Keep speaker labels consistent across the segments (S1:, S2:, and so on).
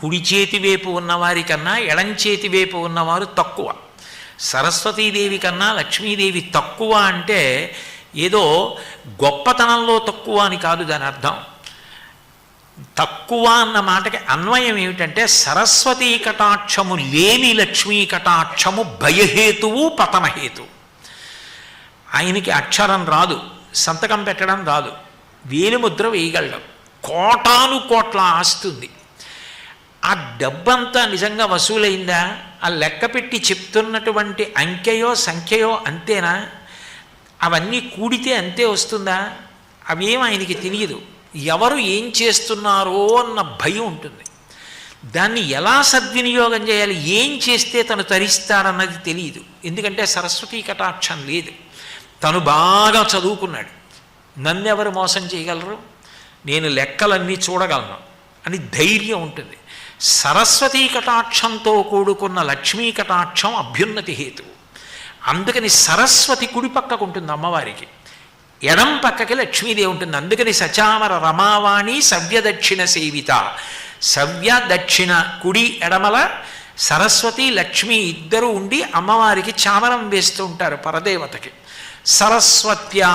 S1: కుడి చేతి వైపు ఉన్నవారి కన్నా ఎడం చేతి వైపు ఉన్నవారు తక్కువ. సరస్వతీదేవి కన్నా లక్ష్మీదేవి తక్కువ అంటే ఏదో గొప్పతనంలో తక్కువ అని కాదు దాని అర్థం. తక్కువ అన్న మాటకి అన్వయం ఏమిటంటే సరస్వతీ కటాక్షము లేని లక్ష్మీ కటాక్షము భయహేతువు పతనహేతువు ఆయనకి అక్షరం రాదు సంతకం పెట్టడం రాదు వేలిముద్ర వేయగలడం. కోటాను కోట్ల ఆస్తుంది ఆ డబ్బంతా నిజంగా వసూలైందా? ఆ లెక్క పెట్టి చెప్తున్నటువంటి అంకెయో సంఖ్యయో అంతేనా? అవన్నీ కూడితే అంతే వస్తుందా? అవేం ఆయనకి తెలియదు. ఎవరు ఏం చేస్తున్నారో అన్న భయం ఉంటుంది. దాన్ని ఎలా సద్వినియోగం చేయాలి? ఏం చేస్తే తను తరిస్తారన్నది తెలియదు. ఎందుకంటే సరస్వతీ కటాక్షం లేదు. తను బాగా చదువుకున్నాడు. నన్నెవరు మోసం చేయగలరు? నేను లెక్కలన్నీ చూడగలను అని ధైర్యం ఉంటుంది. సరస్వతీ కటాక్షంతో కూడుకున్న లక్ష్మీ కటాక్షం అభ్యున్నతి హేతువు అందుకని సరస్వతి కుడి పక్కకు ఉంటుంది అమ్మవారికి. ఎడం పక్కకి లక్ష్మీదేవి ఉంటుంది. అందుకని సచామర రమావాణి సవ్యదక్షిణ సేవిత. సవ్య దక్షిణ కుడి ఎడమల సరస్వతి లక్ష్మి ఇద్దరు ఉండి అమ్మవారికి చామరం వేస్తూ ఉంటారు పరదేవతకి. సరస్వత్యా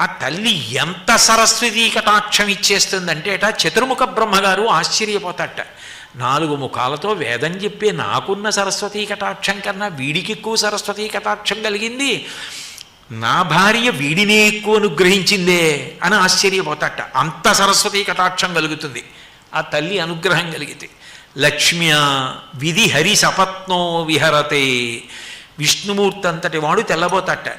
S1: ఆ తల్లి ఎంత సరస్వతీ కటాక్షం ఇచ్చేస్తుందంటే అట చతుర్ముఖ బ్రహ్మగారు ఆశ్చర్యపోతాట నాలుగు ముఖాలతో వేదం చెప్పే నాకున్న సరస్వతీ కటాక్షం కన్నా వీడికి ఎక్కువ సరస్వతీ కటాక్షం కలిగింది. నా భార్య వీడినే ఎక్కువ అనుగ్రహించిందే అని ఆశ్చర్యపోతాట. అంత సరస్వతీ కటాక్షం కలుగుతుంది. ఆ తల్లి అనుగ్రహం కలిగితే లక్ష్మ్య విధి హరి సపత్నో విహరతే. విష్ణుమూర్తి అంతటి వాడు తెల్లబోతాట.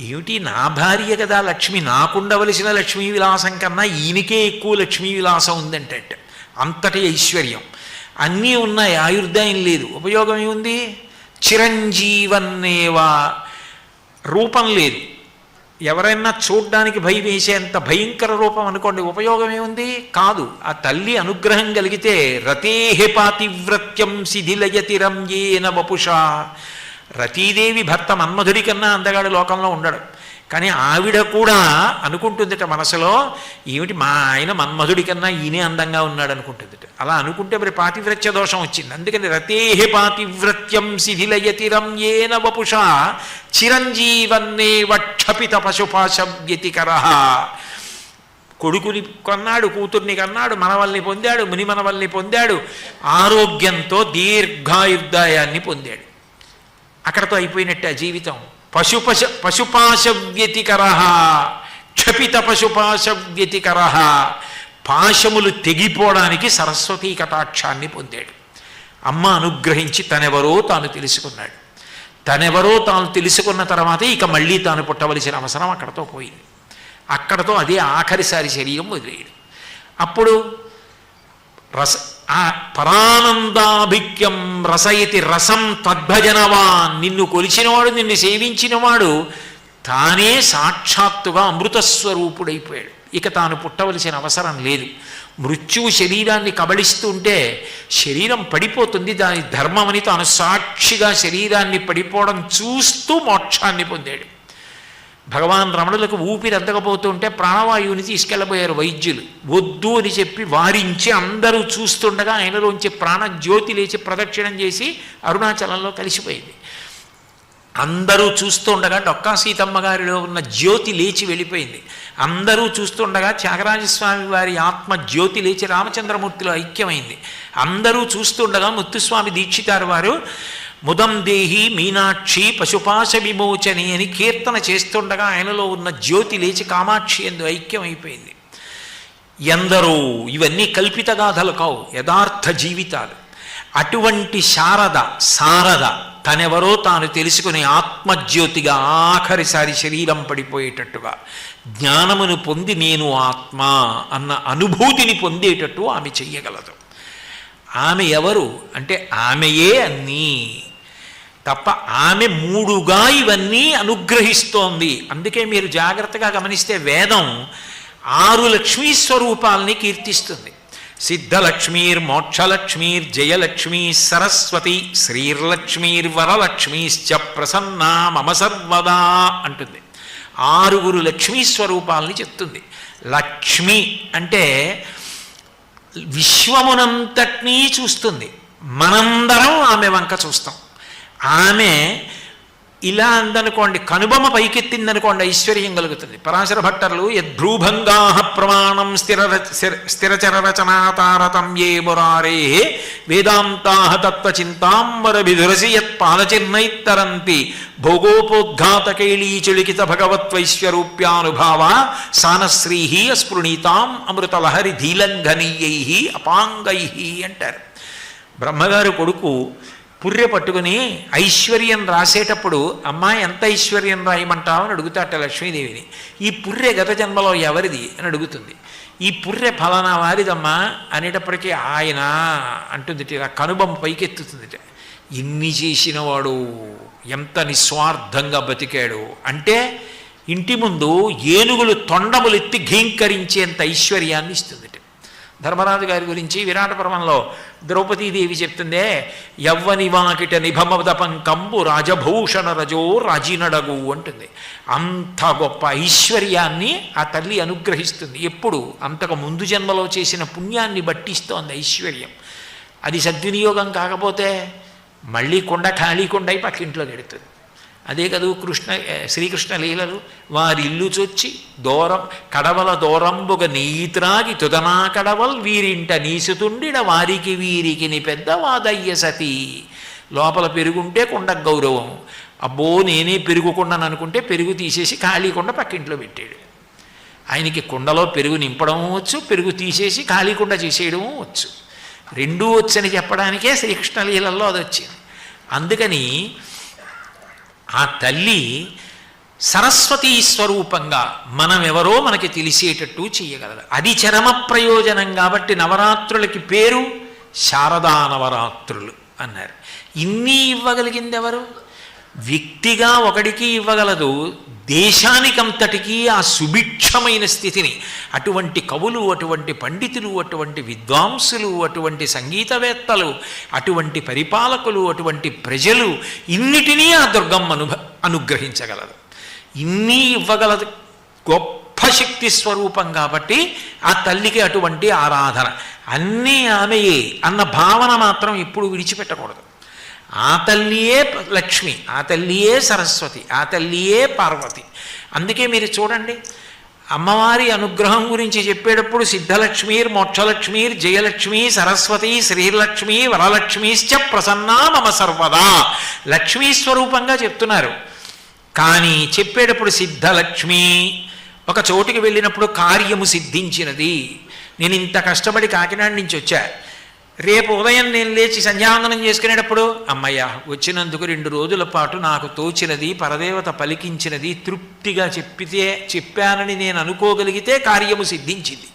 S1: ఏమిటి నా భార్య కదా లక్ష్మి? నాకుండవలసిన లక్ష్మీ విలాసం కన్నా ఈయనకే ఎక్కువ లక్ష్మీ విలాసం ఉందంటే అంతటి ఐశ్వర్యం. అన్నీ ఉన్నాయి ఆయుర్దాయం లేదు. ఉపయోగం ఏముంది? చిరంజీవన్నేవా? రూపం లేదు. ఎవరైనా చూడ్డానికి భయం వేసేంత భయంకర రూపం అనుకోండి ఉపయోగం ఏముంది? కాదు. ఆ తల్లి అనుగ్రహం కలిగితే రతేహి పాతివ్రత్యం శిథిలయతి రంయేన వపుషా. రతీదేవి భర్త మన్మధుడి కన్నా అందగాడు లోకంలో ఉండడు. కానీ ఆవిడ కూడా అనుకుంటుందిట మనసులో ఏమిటి మా ఆయన మన్మధుడి కన్నా ఈయనే అందంగా ఉన్నాడు అనుకుంటుందిట అలా అనుకుంటే మరి పాతివ్రత్య దోషం వచ్చింది. అందుకని రతేహి పాతివ్రత్యం శిథిలయతిరం ఏన వపుష చిరంజీవన్నే వక్షపిత పశుపాశ వ్యతికర కొడుకుని కొన్నాడు కూతుర్ని కన్నాడు మనవల్ని పొందాడు ముని మనవల్ని పొందాడు ఆరోగ్యంతో దీర్ఘాయుర్దాయాన్ని పొందాడు. అక్కడతో అయిపోయినట్టే ఆ జీవితం. పశుపశ పశుపాశ వ్యతికర క్షపిత పశుపాశ వ్యతికర పాశములు తెగిపోవడానికి సరస్వతీ కటాక్షాన్ని పొందాడు. అమ్మ అనుగ్రహించి తనెవరో తాను తెలుసుకున్నాడు. తనెవరో తాను తెలుసుకున్న తర్వాత ఇక మళ్ళీ తాను పుట్టవలసిన అవసరం అక్కడతో పోయింది. అక్కడతో అదే ఆఖరిసారి శరీరం వదిలేడు అప్పుడు రస పరానందాభిక్యం రసయతి రసం తద్భజనవా. నిన్ను కొలిచినవాడు నిన్ను సేవించినవాడు తానే సాక్షాత్తుగా అమృతస్వరూపుడైపోయాడు. ఇక తాను పుట్టవలసిన అవసరం లేదు. మృత్యువు శరీరాన్ని కబళిస్తుంటే శరీరం పడిపోతుంది. దాని ధర్మమని తాను సాక్షిగా శరీరాన్ని పడిపోవడం చూస్తూ మోక్షాన్ని పొందాడు. భగవాన్ రమణులకు ఊపిరి అందకపోతుంటే ప్రాణవాయువుని తీసుకెళ్ళబోయారు వైద్యులు. వద్దు అని చెప్పి వారించి అందరూ చూస్తుండగా ఆయనలోంచి ప్రాణజ్యోతి లేచి ప్రదక్షిణం చేసి అరుణాచలంలో కలిసిపోయింది. అందరూ చూస్తుండగా డొక్కా సీతమ్మ గారిలో ఉన్న జ్యోతి లేచి వెళ్ళిపోయింది. అందరూ చూస్తుండగా త్యాగరాజస్వామి వారి ఆత్మ జ్యోతి లేచి రామచంద్రమూర్తిలో ఐక్యమైంది. అందరూ చూస్తుండగా ముత్తుస్వామి దీక్షితారు వారు. ముదందేహి మీనాక్షి పశుపాశ విమోచని అని కీర్తన చేస్తుండగా ఆయనలో ఉన్న జ్యోతి లేచి కామాక్షి ఎందు ఐక్యమైపోయింది. ఎందరో ఇవన్నీ కల్పిత గాథలు కావు యథార్థ జీవితాలు. అటువంటి శారద సారద తనెవరో తాను తెలుసుకుని ఆత్మజ్యోతిగా ఆఖరిసారి శరీరం పడిపోయేటట్టుగా జ్ఞానమును పొంది నేను ఆత్మ అన్న అనుభూతిని పొందేటట్టు ఆమె చెయ్యగలదు. ఆమె ఎవరు? అంటే ఆమెయే అన్నీ. తప్ప ఆమె మూడుగా ఇవన్నీ అనుగ్రహిస్తోంది. అందుకే మీరు జాగ్రత్తగా గమనిస్తే వేదం ఆరు లక్ష్మీ స్వరూపాలని కీర్తిస్తుంది. సిద్ధలక్ష్మీర్ మోక్షలక్ష్మీర్ జయలక్ష్మీ సరస్వతి శ్రీర్లక్ష్మీర్ వరలక్ష్మీశ్చ ప్రసన్నా మమ సర్వదా అంటుంది. ఆరుగురు లక్ష్మీ స్వరూపాలని చెప్తుంది. లక్ష్మి అంటే విశ్వమునంతటినీ చూస్తుంది. మనందరం ఆమె వంక చూస్తాం. ఆమె ఇలా అందనుకోండి కనుబొమ్మ పైకెత్తిందనుకోండి ఐశ్వర్యం కలుగుతుంది. పరాశర భట్టర్లు యద్భ్రూభంగా ప్రమాణం స్థిర స్థిరచర రచనాతారతం ఏ మురారే వేదాంతా తత్వచింతాంబర విధురసి యత్ పాదచిహ్నైత్తరంతి భోగోపోద్ఘాతకైళీచులికిత భగవత్వైశ్వరూప్యానుభావ సానశ్రీ అస్పృణీతాం అమృతలహరి ధీలంఘనీయై అపాంగై అంటారు. బ్రహ్మగారు కొడుకు పుర్రె పట్టుకుని ఐశ్వర్యం రాసేటప్పుడు అమ్మా ఎంత ఐశ్వర్యం రాయమంటావు అని అడుగుతాట లక్ష్మీదేవిని. ఈ పుర్రె గత జన్మలో ఎవరిది? అని అడుగుతుంది. ఈ పుర్రె ఫలానా వారిదమ్మా? అనేటప్పటికీ ఆయన అంటుంది ఇలా కనుబొమ్మ పైకెత్తుతుంది ఇన్ని చేసిన వాడు ఎంత నిస్వార్థంగా బతికాడు? అంటే ఇంటి ముందు ఏనుగులు తొండములెత్తి ఘీంకరించేంత ఐశ్వర్యాన్ని ఇస్తుందిట. ధర్మరాజు గారి గురించి విరాట పర్వంలో ద్రౌపదీదేవి చెప్తుందే యవ్వని వాకిట నిభమదపం కంబు రాజభూషణ రజో రాజినడగు అంటుంది. అంత గొప్ప ఐశ్వర్యాన్ని ఆ తల్లి అనుగ్రహిస్తుంది. ఎప్పుడు? అంతకు ముందు జన్మలో చేసిన పుణ్యాన్ని బట్టిస్తోంది ఐశ్వర్యం. అది సద్వినియోగం కాకపోతే మళ్ళీ కొండ ఖాళీ కొండ అయి పక్కింట్లో గెడుతుంది. అదే కదూ కృష్ణ శ్రీకృష్ణ లీలలు. వారి ఇల్లు చొచ్చి దూరం కడవల దూరంబుగ నీత్రాగి తుదనా కడవల్ వీరింట నీసుతుండిన వారికి వీరికి ని పెద్ద వాదయ్య సతీ. లోపల పెరుగుంటే కొండ గౌరవం. అబ్బో నేనే పెరుగుకుండాను అనుకుంటే పెరుగు తీసేసి ఖాళీ కొండ పక్కింట్లో పెట్టాడు. ఆయనకి కుండలో పెరుగు నింపడం వచ్చు పెరుగు తీసేసి ఖాళీ కుండ చేసేయడం వచ్చు. రెండూ వచ్చని చెప్పడానికే శ్రీకృష్ణ లీలల్లో అది వచ్చింది అందుకని ఆ తల్లి సరస్వతీ స్వరూపంగా మనం ఎవరో మనకి తెలిసేటట్టు చేయగలదు అది చరమ ప్రయోజనం కాబట్టి నవరాత్రులకి పేరు శారదా నవరాత్రులు అన్నారు. ఇన్ని ఇవ్వగలిగింది ఎవరు వ్యక్తిగా ఒకడికి ఇవ్వగలదు దేశానికంతటికీ ఆ సుభిక్షమైన స్థితిని. అటువంటి కవులు అటువంటి పండితులు అటువంటి విద్వాంసులు అటువంటి సంగీతవేత్తలు అటువంటి పరిపాలకులు అటువంటి ప్రజలు ఇన్నిటినీ ఆ దుర్గం అనుభ అనుగ్రహించగలదు. ఇన్ని ఇవ్వగలదు. గొప్ప శక్తి స్వరూపం కాబట్టి ఆ తల్లికి అటువంటి ఆరాధన. అన్నీ ఆమెయే అన్న భావన మాత్రం ఎప్పుడు విడిచిపెట్టకూడదు. ఆ తల్లియే లక్ష్మి ఆ తల్లియే సరస్వతి ఆ తల్లియే పార్వతి. అందుకే మీరు చూడండి అమ్మవారి అనుగ్రహం గురించి చెప్పేటప్పుడు సిద్ధలక్ష్మీర్ మోక్షలక్ష్మీర్ జయలక్ష్మి సరస్వతి శ్రీలక్ష్మి వరలక్ష్మీశ్చ ప్రసన్నా మమ సర్వదా. లక్ష్మీ స్వరూపంగా చెప్తున్నారు. కానీ చెప్పేటప్పుడు సిద్ధలక్ష్మి ఒక చోటికి వెళ్ళినప్పుడు కార్యము సిద్ధించినది. నేను ఇంత కష్టపడి కాకినాడ నుంచి వచ్చా. రేపు ఉదయం నేను లేచి సంధ్యావందనం చేసుకునేటప్పుడు అమ్మయ్య వచ్చినందుకు రెండు రోజుల పాటు నాకు తోచినది పరదేవత పలికించినది తృప్తిగా చెప్పితే చెప్పానని నేను అనుకోగలిగితే కార్యము సిద్ధించింది.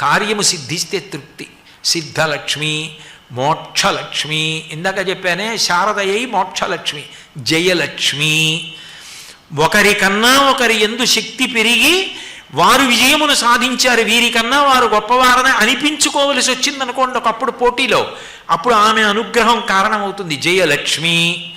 S1: కార్యము సిద్ధిస్తే తృప్తి. సిద్ధలక్ష్మి మోక్షలక్ష్మి ఇందాక చెప్పానే శారదయ్యి మోక్షలక్ష్మి జయలక్ష్మి. ఒకరికన్నా ఒకరి ఎందు శక్తి పెరిగి వారు విజయమును సాధించారు. వీరికన్నా వారు గొప్పవారని అనిపించుకోవలసి వచ్చిందనుకోండి ఒకప్పుడు పోటీలో. అప్పుడు ఆమె అనుగ్రహం కారణమవుతుంది. జయలక్ష్మి.